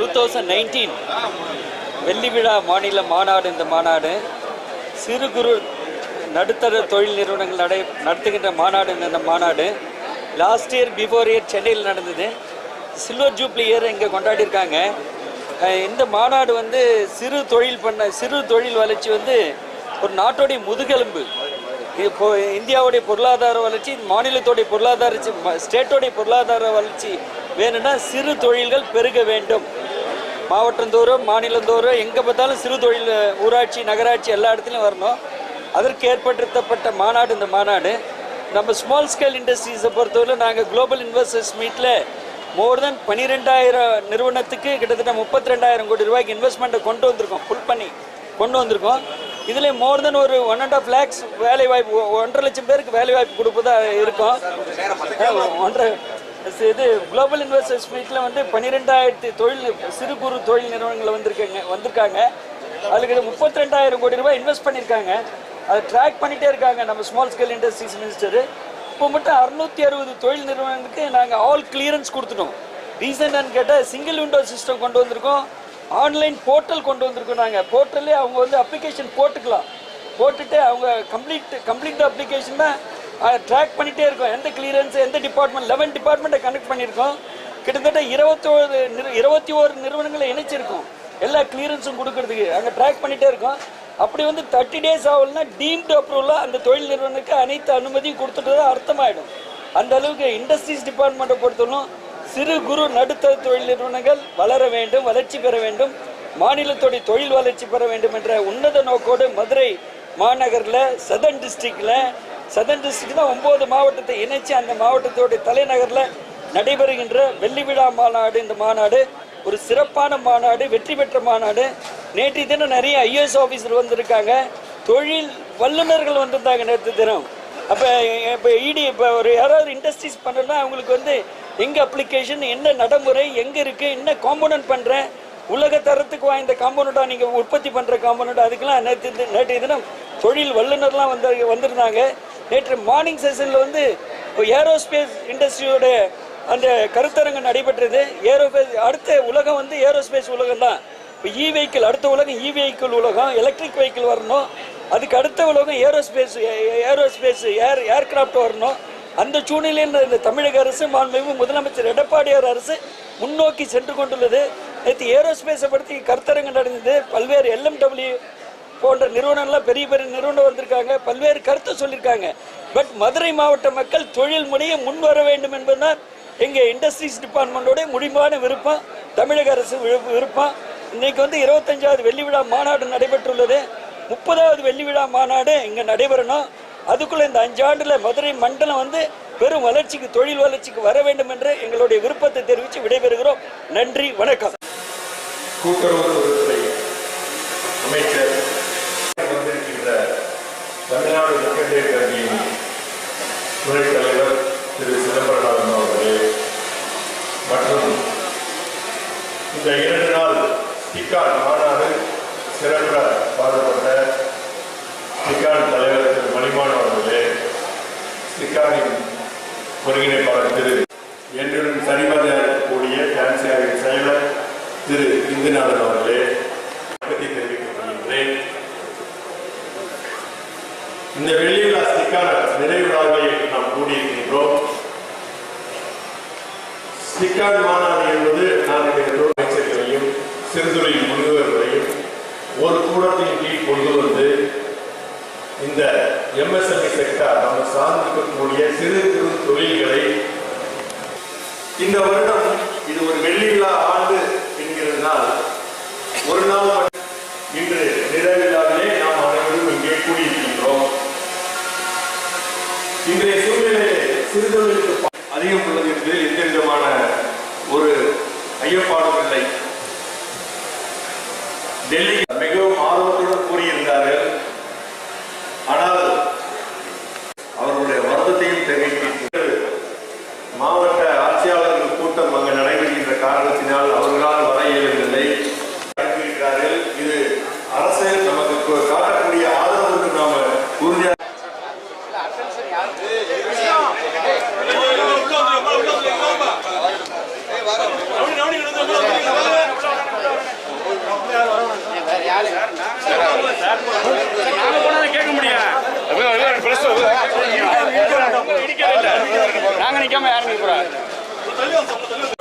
Two thousand nineteen வெள்ளி விழா மாநில மாநாடு இந்த மாநாடு சிறு குறு நடுத்தர தொழில் நிறுவனங்கள் நடை நடத்துகின்ற மாநாடு இந்த மாநாடு லாஸ்ட் இயர் பிஃபோர் இயர் சென்னையில் நடந்தது. சில்வர் ஜூப்ளி இயர் இங்கே கொண்டாடியிருக்காங்க. இந்த மாநாடு வந்து சிறு தொழில் பண்ண சிறு தொழில் வளர்ச்சி வந்து ஒரு நாட்டோடைய முதுகெலும்பு. இப்போ இந்தியாவுடைய பொருளாதார வளர்ச்சி மாநிலத்தோடைய பொருளாதார ஸ்டேட்டோடைய பொருளாதார வளர்ச்சி வேணும்னா சிறு தொழில்கள் பெருக வேண்டும். மாவட்டந்தோறும் மாநிலந்தோறும் எங்கே பார்த்தாலும் சிறு தொழில் ஊராட்சி நகராட்சி எல்லா இடத்துலையும் வரணும். அதற்கு ஏற்படுத்தப்பட்ட மாநாடு இந்த மாநாடு. நம்ம ஸ்மால் ஸ்கேல் இண்டஸ்ட்ரீஸை பொறுத்தவரை நாங்கள் குளோபல் இன்வெஸ்டர்ஸ் மீட்டில் மோர் தென் பன்னிரெண்டாயிரம் நிறுவனத்துக்கு கிட்டத்தட்ட முப்பத்தி ரெண்டாயிரம் கோடி ரூபாய்க்கு இன்வெஸ்ட்மெண்ட்டை கொண்டு வந்திருக்கோம். ஃபுல் பண்ணி கொண்டு வந்திருக்கோம். இதில் மோர் தென் ஒரு ஒன் அண்ட் ஆஃப் லேக்ஸ் வேலை வாய்ப்பு ஒன்றரை லட்சம் பேருக்கு வேலை வாய்ப்பு கொடுப்பதாக இருக்கும். ஒன்றரை இது குளோபல் இன்வெஸ்டர்ஸ் மீட்டில் வந்து பன்னிரெண்டாயிரத்தி தொழில் சிறு குறு தொழில் நிறுவனங்கள் வந்திருக்காங்க வந்திருக்காங்க. அதுக்கு முப்பத்தி ரெண்டாயிரம் கோடி ரூபாய் இன்வெஸ்ட் பண்ணியிருக்காங்க அதை ட்ராக் பண்ணிட்டே இருக்காங்க நம்ம ஸ்மால் ஸ்கேல் இண்டஸ்ட்ரீஸ் மினிஸ்டர் இப்போ மட்டும் அறுநூத்தி அறுபது தொழில் நிறுவனங்களுக்கு நாங்கள் ஆல் கிளியரன்ஸ் கொடுத்துட்டோம். ரீசன் என்னன்னு கேட்டால் சிங்கிள் விண்டோ சிஸ்டம் கொண்டு வந்திருக்கோம். ஆன்லைன் போர்ட்டல் கொண்டு வந்திருக்கோம் நாங்கள் போர்ட்டல்லே அவங்க வந்து அப்ளிகேஷன் போட்டுக்கலாம். போட்டுட்டு அவங்க கம்ப்ளீட் கம்ப்ளீட் அப்ளிகேஷன் தான் ட்ராக் பண்ணிகிட்டே இருக்கோம். எந்த கிளியரன்ஸ் எந்த டிபார்ட்மெண்ட் லெவன் டிபார்ட்மெண்ட்டை கனெக்ட் பண்ணியிருக்கோம். கிட்டத்தட்ட இருபத்தோரு நிறு இருபத்தி ஓரு நிறுவனங்களை இணைச்சிருக்கோம். எல்லா கிளியரன்ஸும் கொடுக்கறதுக்கு. அங்கே ட்ராக் பண்ணிகிட்டே இருக்கோம். அப்படி வந்து தேர்ட்டி டேஸ் ஆகலன்னா டீம்டு அப்ரூவலாக அந்த தொழில் நிறுவனத்துக்கு அனைத்து அனுமதியும் கொடுத்துட்டு அர்த்தமாயிடும். அந்த அளவுக்கு இண்டஸ்ட்ரீஸ் டிபார்ட்மெண்ட்டை பொறுத்தவரைக்கும் சிறு குறு நடுத்தர தொழில் நிறுவனங்கள் வளர வேண்டும் வளர்ச்சி பெற வேண்டும். மாநிலத்தோடைய தொழில் வளர்ச்சி பெற வேண்டும் என்ற உன்னத நோக்கோடு மதுரை மாநகரில் சதன் டிஸ்ட்ரிக்டில் சதன் டிஸ்ட்ரிக்ட் தான் ஒம்பது மாவட்டத்தை இணைச்சு அந்த மாவட்டத்தோடைய தலைநகரில் நடைபெறுகின்ற வெள்ளி விழா மாநாடு இந்த மாநாடு ஒரு சிறப்பான மாநாடு வெற்றி பெற்ற மாநாடு. நேற்று தினம் நிறைய ஐஏஎஸ் ஆஃபீஸர் வந்திருக்காங்க. தொழில் வல்லுநர்கள் வந்திருந்தாங்க நேற்று தினம். அப்போ இப்போ இடி இப்போ ஒரு யாராவது இண்டஸ்ட்ரீஸ் பண்ணணும்னா அவங்களுக்கு வந்து எங்கே அப்ளிகேஷன் என்ன நடைமுறை எங்கே இருக்குது என்ன காம்போனன்ட் பண்ணுறேன் உலக தரத்துக்கு வாய்ந்த காம்போனண்ட்டாக நீங்கள் உற்பத்தி பண்ணுற காம்போனண்ட் அதுக்கெல்லாம் நேற்று நேற்று நேற்றைய தினம் தொழில் வல்லுநர்லாம் வந்து வந்திருந்தாங்க. நேற்று மார்னிங் செஷனில் வந்து இப்போ ஏரோஸ்பேஸ் இண்டஸ்ட்ரியோட அந்த கருத்தரங்கம் நடைபெற்றது. ஏரோஸ்பேஸ் அடுத்த உலகம் வந்து ஏரோஸ்பேஸ் உலகம் தான். இப்போ இ வெஹிக்கிள் அடுத்த உலகம் இ வெஹிக்கிள் உலகம் எலக்ட்ரிக் வெஹிக்கிள் வரணும். அதுக்கு அடுத்த உலகம் ஏரோஸ்பேஸ் ஏரோஸ்பேஸ் ஏர் ஏர்கிராஃப்ட் வரணும். அந்த சூழ்நிலையில் இந்த தமிழக அரசு மாண்புமிகு முதலமைச்சர் எடப்பாடியார் அரசு முன்னோக்கி சென்று கொண்டுள்ளது. நேற்று ஏரோஸ்பேஸை பற்றி கருத்தரங்கம் நடந்தது. பல்வேறு எல்எம்டபிள்யூ போன்ற நிறுவனம்லாம் பெரிய பெரிய நிறுவனம் வந்திருக்காங்க. பல்வேறு கருத்தை சொல்லியிருக்காங்க. பட் மதுரை மாவட்ட மக்கள் தொழில் முனைய முன் வர வேண்டும் என்பதுதான் எங்கள் இண்டஸ்ட்ரீஸ் டிபார்ட்மெண்ட்டோட முடிவான விருப்பம். தமிழக அரசு விருப்பம். இன்றைக்கு வந்து இருபத்தஞ்சாவது வெள்ளி விழா மாநாடு நடைபெற்றுள்ளது. முப்பதாவது வெள்ளி விழா மாநாடு இங்கே நடைபெறணும். அதுக்குள்ளே இந்த அஞ்சாண்டில் மதுரை மண்டலம் வந்து பெரும் வளர்ச்சிக்கு தொழில் வளர்ச்சிக்கு வர வேண்டும் என்று எங்களுடைய விருப்பத்தை தெரிவித்து விடைபெறுகிறோம். நன்றி வணக்கம். கூட்டுறவுத்துறை அமைச்சர் ஒருங்கிணைப்பாளர் திரு என்னுடன் சரிவர கூடிய பிரான்சியாவின் செயலர் திரு இந்துநாதன் அவர்களே பற்றி தெரிவித்துக் கொள்கின்றேன். இந்த வெள்ளி விழா ஸ்டிக்கான நிறைவு நாளில் நாம் கூடியிருக்கின்றோம். சிக்கான் மாநாடு என்பது நான் என்னுடைய அமைச்சர்களையும் சிறுதுறையில் முன்னுவர்களையும் ஒரு கூடத்தின் கீழ் கொண்டு வந்து எம்எஸ்எம்இ செக்டார் நம்ம சார்ந்திருக்கக்கூடிய சிறு குறு தொழில்களை இந்த வருடம் இது ஒரு வெள்ளி விழா ஆண்டு என்கிறதுனால் ஒரு நாள் இன்று நிறைவிழாவிலே நாம் அனைவரும் இங்கே கூடியிருக்கின்றோம். இன்றைய சூழ்நிலையிலே சிறுதொழிலுக்கு அதிகம் உள்ளது என்பதில் எந்த விதமான ஒரு ஐயப்பாடும் இல்லை. டெல்லி நாங்க நிக்காம யாரும் நிக்கிறோம்